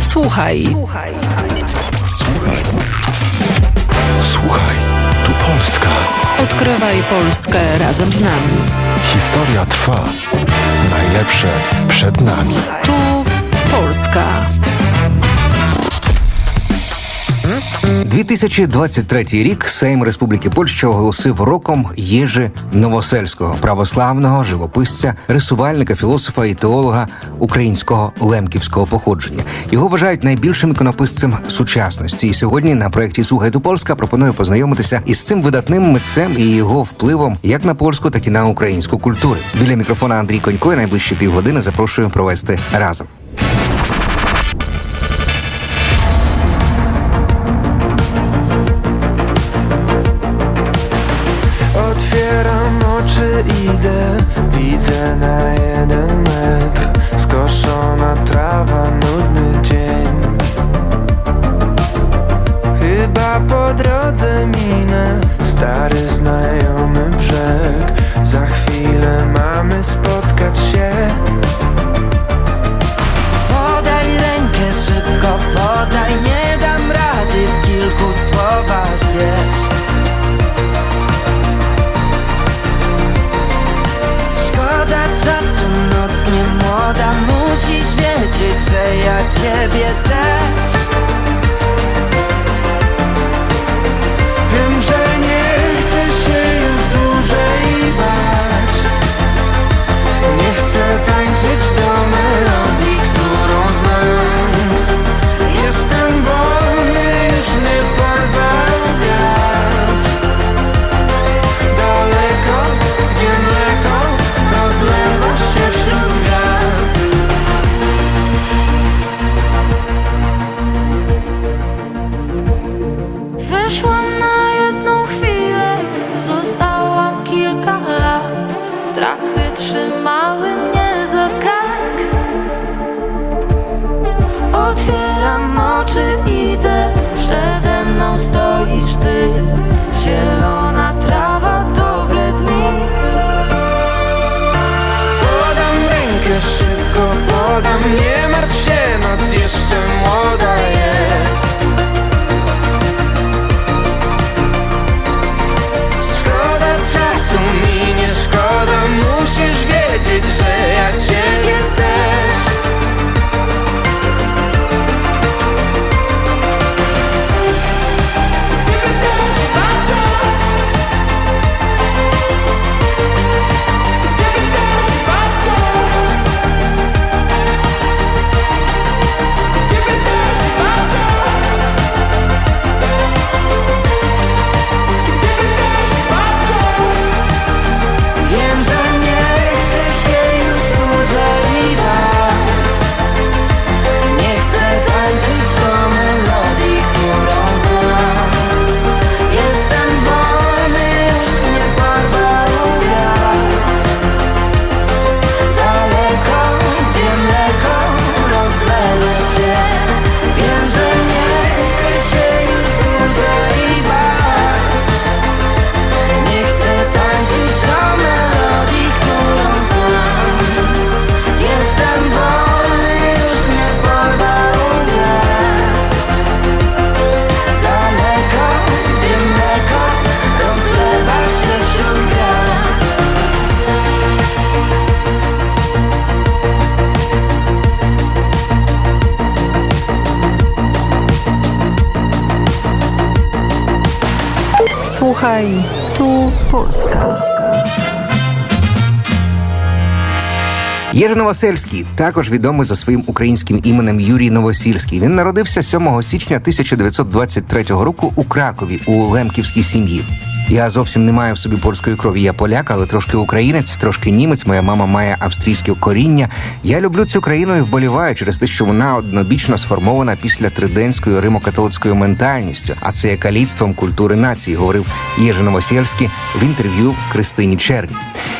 Słuchaj. Słuchaj, tu Polska. Odkrywaj Polskę razem z nami. Historia trwa. Najlepsze przed nami. Tu Polska. 2023 рік Сейм Республіки Польща оголосив роком Єжи Новосельського, православного живописця, рисувальника, філософа і теолога українського лемківського походження. Його вважають найбільшим іконописцем сучасності. І сьогодні на проєкті «Слухайте Польська пропоную познайомитися із цим видатним митцем і його впливом як на польську, так і на українську культуру. Біля мікрофона Андрій Конько і найближчі півгодини запрошую провести разом. Polska. Єжи Новосельський, також відомий за своїм українським іменем Юрій Новосільський. Він народився 7 січня 1923 року у Кракові у лемківській сім'ї. Я зовсім не маю в собі польської крові. Я поляк, але трошки українець, трошки німець. Моя мама має австрійське коріння. Я люблю цю країну і вболіваю через те, що вона однобічно сформована після триденською римо-католицькою ментальністю, а це є каліцтвом культури нації, говорив Єжи Новосельський в інтерв'ю Кристині Черні.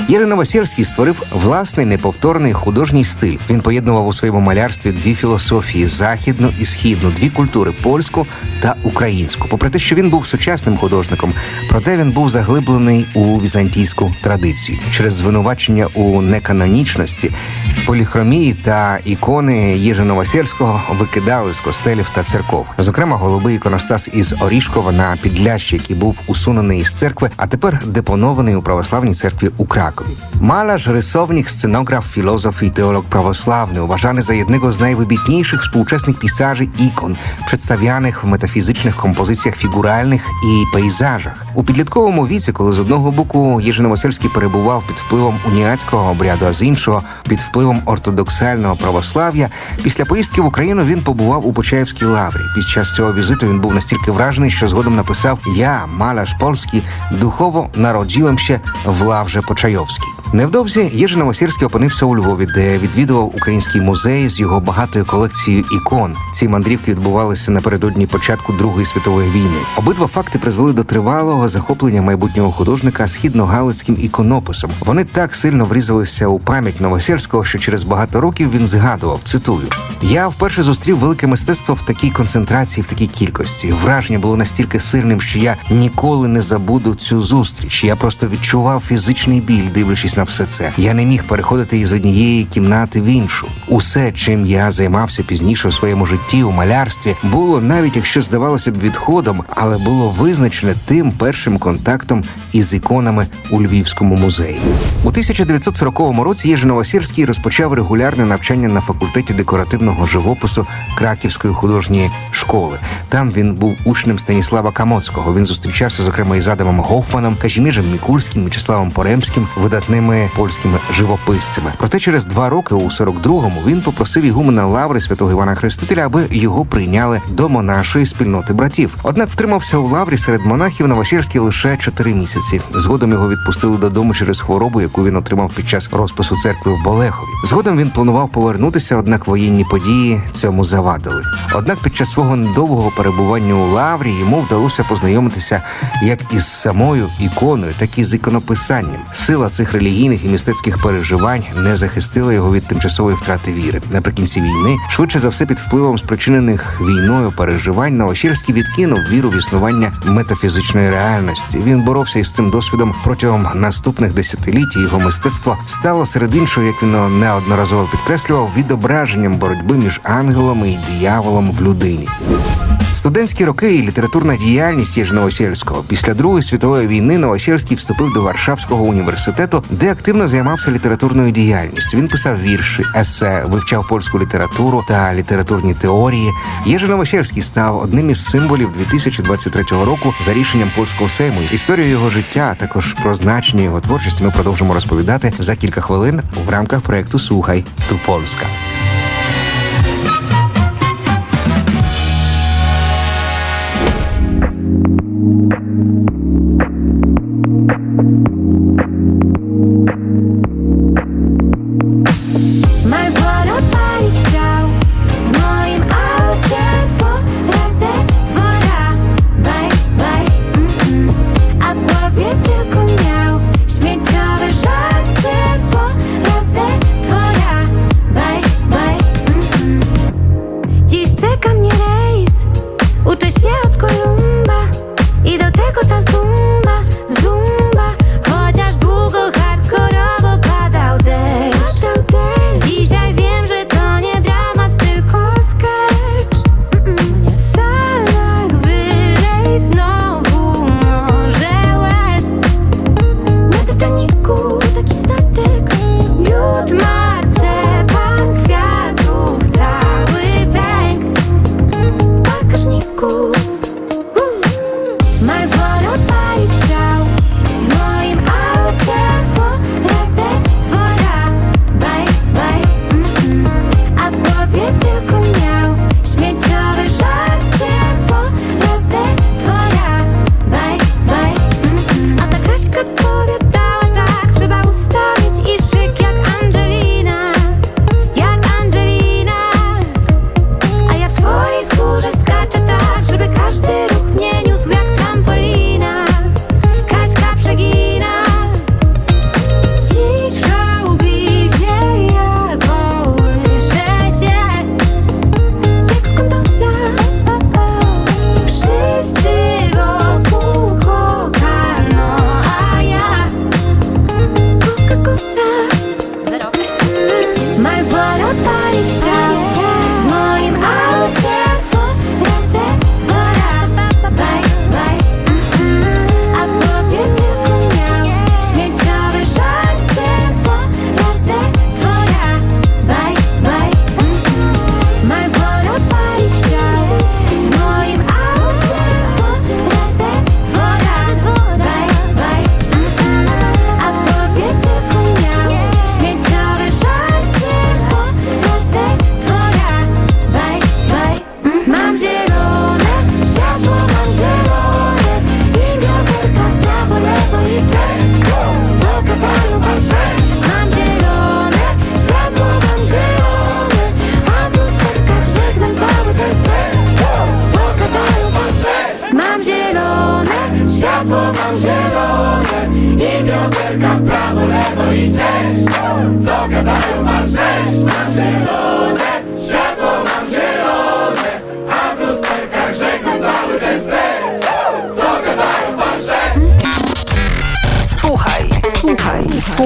Єжи Новосельський створив власний неповторний художній стиль. Він поєднував у своєму малярстві дві філософії західну і східну, дві культури польську та українську. Попри те, що він був сучасним художником, проте він Сталін був заглиблений у візантійську традицію через звинувачення у неканонічності, поліхромії та ікони Єжи Новосельського викидали з костелів та церков. Зокрема, голубий іконостас із Орішкова на Підлящі, який був усунений із церкви, а тепер депонований у православній церкві у Кракові. Malarz, rysownik, scenograf, filozof i teolog prawosławny, uważany za jednego z najwybitniejszych współczesnych pisarzy ikon, przedstawianych w metafizycznych kompozycjach figuralnych i pejzażach. У підлітковому віці, коли з одного боку Єжиновосельський перебував під впливом уніатського обряду, а з іншого під впливом ортодоксального православ'я, після поїздки в Україну він побував у Почаївській лаврі. Під час цього візиту він був настільки вражений, що згодом написав: Я, маляш польський, духово народжуєм ще в лавже Почайовській. Невдовзі Єжи Новосірський опинився у Львові, де відвідував український музей з його багатою колекцією ікон. Ці мандрівки відбувалися напередодні початку Другої світової війни. Обидва факти призвели до тривалого захоплення майбутнього художника східно-галицьким іконописом. Вони так сильно врізалися у пам'ять Новосірського, що через багато років він згадував. Цитую: я вперше зустрів велике мистецтво в такій концентрації, в такій кількості. Враження було настільки сильним, що я ніколи не забуду цю зустріч. Я просто відчував фізичний біль, дивлячись на все це. Я не міг переходити із однієї кімнати в іншу. Усе, чим я займався пізніше у своєму житті у малярстві, було навіть якщо здавалося б відходом, але було визначене тим першим контактом із іконами у Львівському музеї. У 1940 році Єжи Новосірський розпочав регулярне навчання на факультеті декоративного живопису Краківської художньої школи. Там він був учнем Станіслава Камоцького. Він зустрічався зокрема із Адамом Гофманом, Кажіміжем Мікульським, В'ячеславом Поремським, видатними польськими живописцями. Проте через два роки, у 42-му, він попросив ігумена лаври святого Івана Хрестителя, аби його прийняли до монашої спільноти братів. Однак втримався у лаврі серед монахів Новосірський лише чотири місяці. Згодом його відпустили додому через хворобу, яку він отримав під час розпису церкви в Болехові. Згодом він планував повернутися, однак воєнні події цьому завадили. Однак під час свого недовгого перебування у лаврі йому вдалося познайомитися як із самою іконою, так і з іконописанням. Сила цих релігійних і мистецьких переживань не захистила його від тимчасової втрати віри. Наприкінці війни, швидше за все, під впливом спричинених війною переживань, Новосірський відкинув віру в існування метафізичної реальності. Він боровся із цим досвідом протягом наступних десятиліть. Його мистецтво стало серед іншого, як він неодноразово підкреслював, відображенням боротьби між ангелом і дияволом в людині. Студентські роки і літературна діяльність Єжи Новосельського. Після Другої світової війни Новосельський вступив до Варшавського університету, де активно займався літературною діяльністю. Він писав вірші, есе, вивчав польську літературу та літературні теорії. Єжи Новосельський став одним із символів 2023 року за рішенням польського сейму. Історію його життя, а також про значення його творчості ми продовжимо розповідати за кілька хвилин в рамках проекту Слухай ту Польська.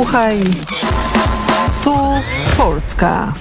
Słuchaj, tu Polska.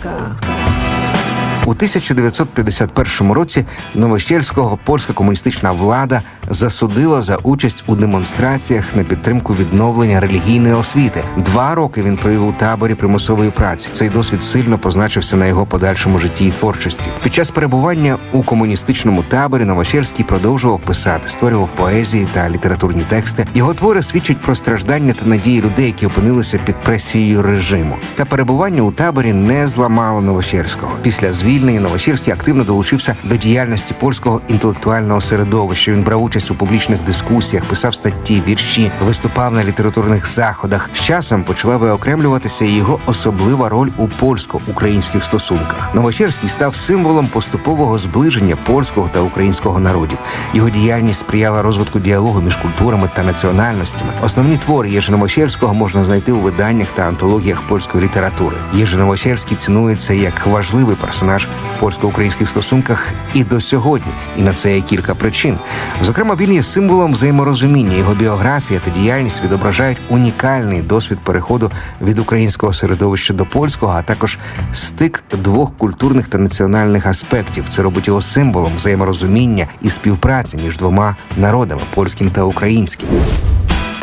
У 1951 році Новощельського польська комуністична влада засудила за участь у демонстраціях на підтримку відновлення релігійної освіти. Два роки він провів у таборі примусової праці. Цей досвід сильно позначився на його подальшому житті і творчості. Під час перебування у комуністичному таборі Новощельський продовжував писати, створював поезії та літературні тексти. Його твори свідчать про страждання та надії людей, які опинилися під пресією режиму. Та перебування у таборі не зламало Новощельського. Після звільнення Новощельський активно долучився до діяльності польського інтелектуального середовища. Він брав участь у публічних дискусіях, писав статті, вірші, виступав на літературних заходах. З часом почала виокремлюватися його особлива роль у польсько-українських стосунках. Новощельський став символом поступового зближення польського та українського народів. Його діяльність сприяла розвитку діалогу між культурами та національностями. Основні твори Єжи Новосельського можна знайти у виданнях та антологіях польської літератури. Єжи Новосельський цінується як важливий персонаж в польсько-українських стосунках і до сьогодні. І на це є кілька причин. Зокрема, він є символом взаєморозуміння. Його біографія та діяльність відображають унікальний досвід переходу від українського середовища до польського, а також стик двох культурних та національних аспектів. Це робить його символом взаєморозуміння і співпраці між двома народами польським та українським.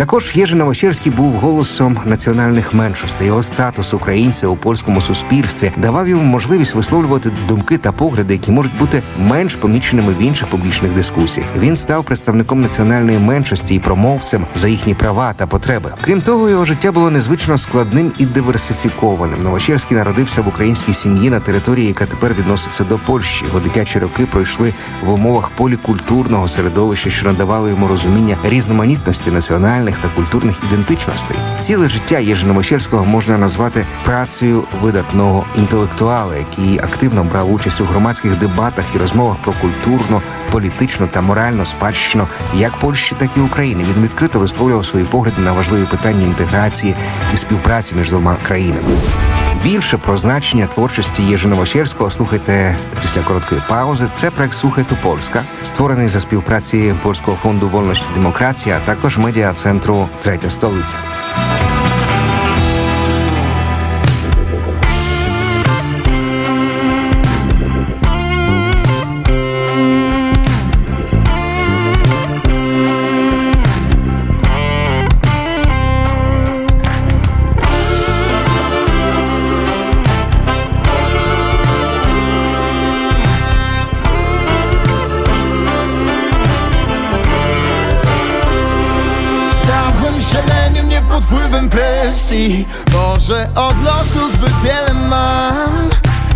Також Єжи Новощерський був голосом національних меншостей. Його статус українця у польському суспільстві давав йому можливість висловлювати думки та погляди, які можуть бути менш поміченими в інших публічних дискусіях. Він став представником національної меншості і промовцем за їхні права та потреби. Крім того, його життя було незвично складним і диверсифікованим. Новощерський народився в українській сім'ї на території, яка тепер відноситься до Польщі. Його дитячі роки пройшли в умовах полікультурного середовища, що надавало йому розуміння різноманітності національних та культурних ідентичностей. Ціле життя Єжи Новощерського можна назвати працею видатного інтелектуала, який активно брав участь у громадських дебатах і розмовах про культурну, політичну та моральну спадщину як Польщі, так і України. Він відкрито висловлював свої погляди на важливі питання інтеграції і співпраці між двома країнами. Більше про значення творчості Єжи Новощерського слухайте після короткої паузи. Це проект Слухайте Польська, створений за співпраці Польського фонду вольності і демократії, а також медіа центру Третя столиця. Presji Może od losu zbyt wiele mam.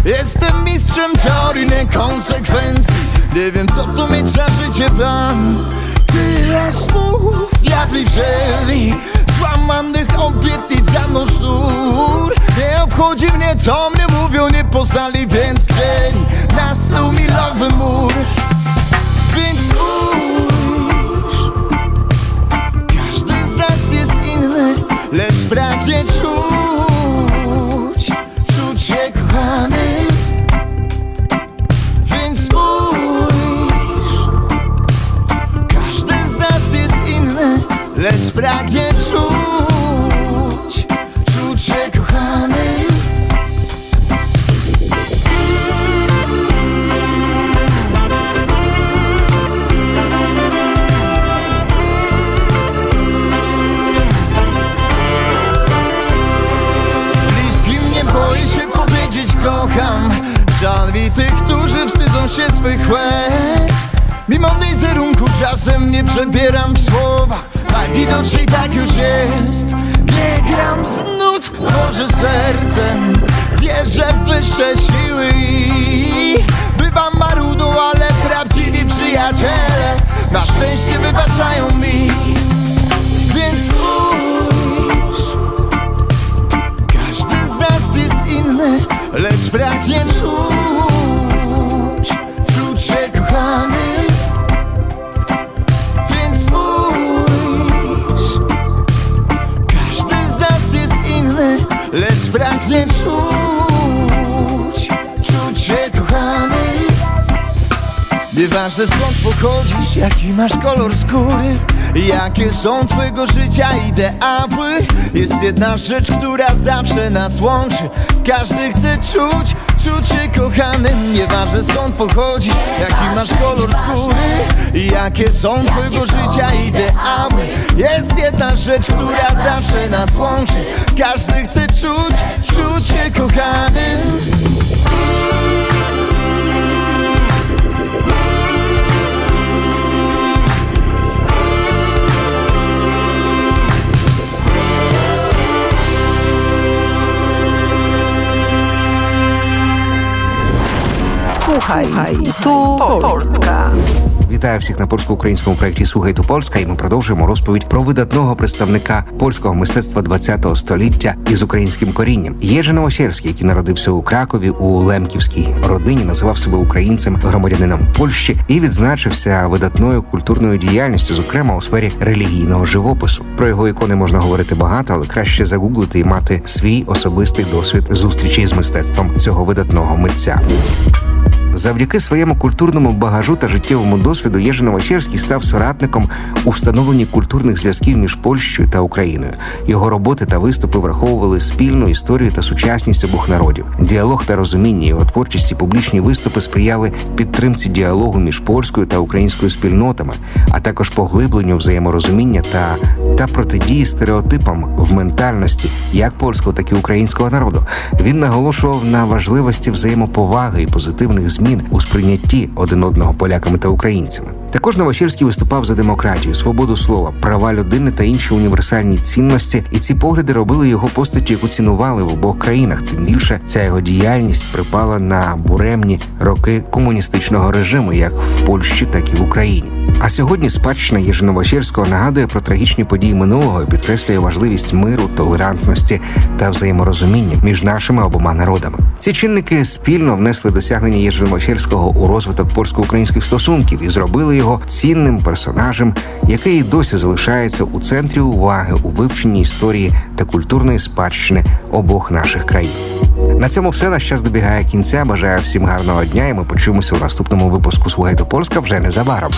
Jestem mistrzem teorii, nie konsekwencji. Nie wiem co tu mieć za życie plan. Tyle słów, diabli wzięli Złamanych obietnic za sznur. Nie obchodzi mnie co mnie mówią, nie poznali Więc chcieli na stół powiedzieć kocham. Żal mi tych, którzy wstydzą się swych łez. Mimo wizerunku czasem nie przebieram w słowach Najwidoczniej tak już jest. Nie gram z nut, tworzę sercem Wierzę w wyższe siły Bywam marudą, ale prawdziwi przyjaciele Na szczęście wybaczają mi. Więc spójrz. Każdy z nas jest inny, lecz pragnie czuć, czuć się kochany. Więc spójrz, każdy z nas jest inny, lecz pragnie czuć, czuć się kochany. Nieważne skąd pochodzisz, jaki masz kolor skóry Jakie są twego życia ideały? Jest jedna rzecz, która zawsze nas łączy. Każdy chce czuć, czuć się kochanym. Nieważne skąd pochodzisz, jaki masz kolor skóry. Jakie są twojego życia ideały? Jest jedna rzecz, która zawsze nas łączy. Każdy chce czuć, czuć się kochanym Słuchaj, tu Polska. Вітаю всіх на польсько-українському проєкті Слухайте Польська, і ми продовжуємо розповідь про видатного представника польського мистецтва ХХ століття із українським корінням. Єжи Новосельський, який народився у Кракові у Лемківській родині, називав себе українцем, громадянином Польщі і відзначився видатною культурною діяльністю, зокрема у сфері релігійного живопису. Про його ікони можна говорити багато, але краще загуглити і мати свій особистий досвід зустрічі з мистецтвом цього видатного митця. Завдяки своєму культурному багажу та життєвому досвіду Єжи Новосельський став соратником у встановленні культурних зв'язків між Польщею та Україною. Його роботи та виступи враховували спільну історію та сучасність обох народів. Діалог та розуміння його творчості, публічні виступи сприяли підтримці діалогу між польською та українською спільнотами, а також поглибленню взаєморозуміння та, та протидії стереотипам в ментальності як польського, так і українського народу. Він наголошував на важливості взаємоповаги і позитивних змін у сприйнятті один одного поляками та українцями. Також Новосільський виступав за демократію, свободу слова, права людини та інші універсальні цінності, і ці погляди робили його постаті, яку цінували в обох країнах. Тим більше ця його діяльність припала на буремні роки комуністичного режиму, як в Польщі, так і в Україні. А сьогодні спадщина Єжиновосільського нагадує про трагічні події минулого і підкреслює важливість миру, толерантності та взаєморозуміння між нашими обома народами. Ці чинники спільно внесли досягнення Єжиновосільського у розвиток польсько-українських стосунків і зробили його цінним персонажем, який досі залишається у центрі уваги у вивченні історії та культурної спадщини обох наших країн. На цьому все наш час добігає кінця. Бажаю всім гарного дня, і ми почуємося у наступному випуску «Слуги до Польська» вже незабаром.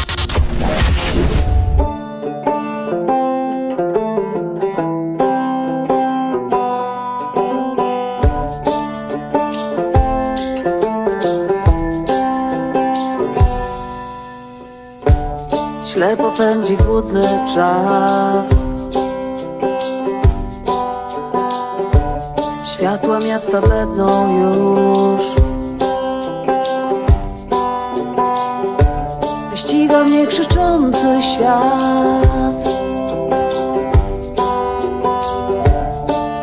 Złudny czas. Światła miasta bledną już. Ściga mnie krzyczący świat.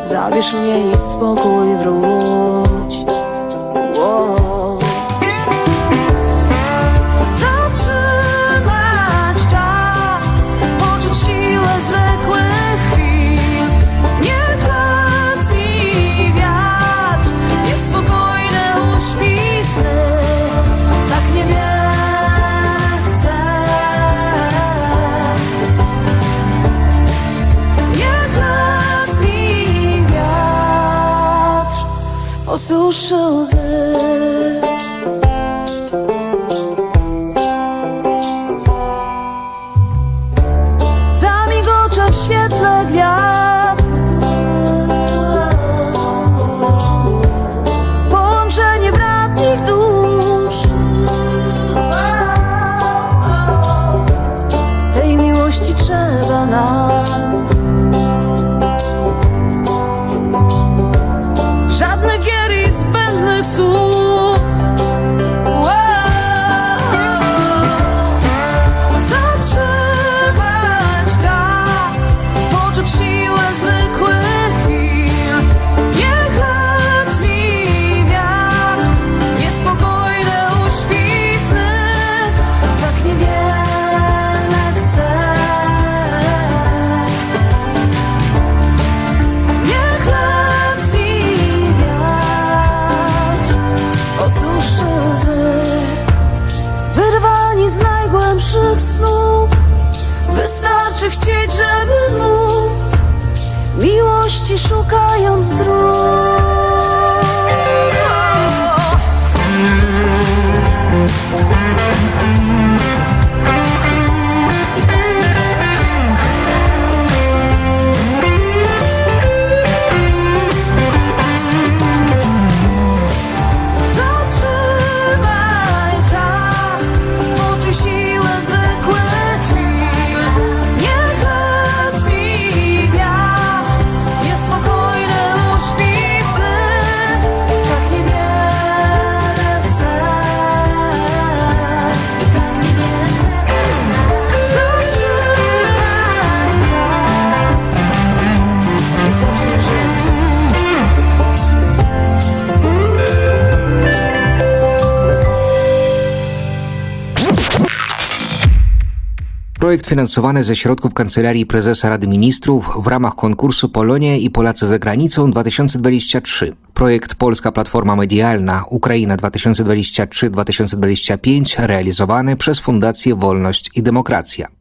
Zabierz mnie i spokój wróć Wystarczy chcieć, żeby móc Miłości szukając dróg Projekt finansowany ze środków Kancelarii Prezesa Rady Ministrów w ramach konkursu Polonia i Polacy za granicą 2023. Projekt Polska Platforma Medialna Ukraina 2023-2025 realizowany przez Fundację Wolność i Demokracja.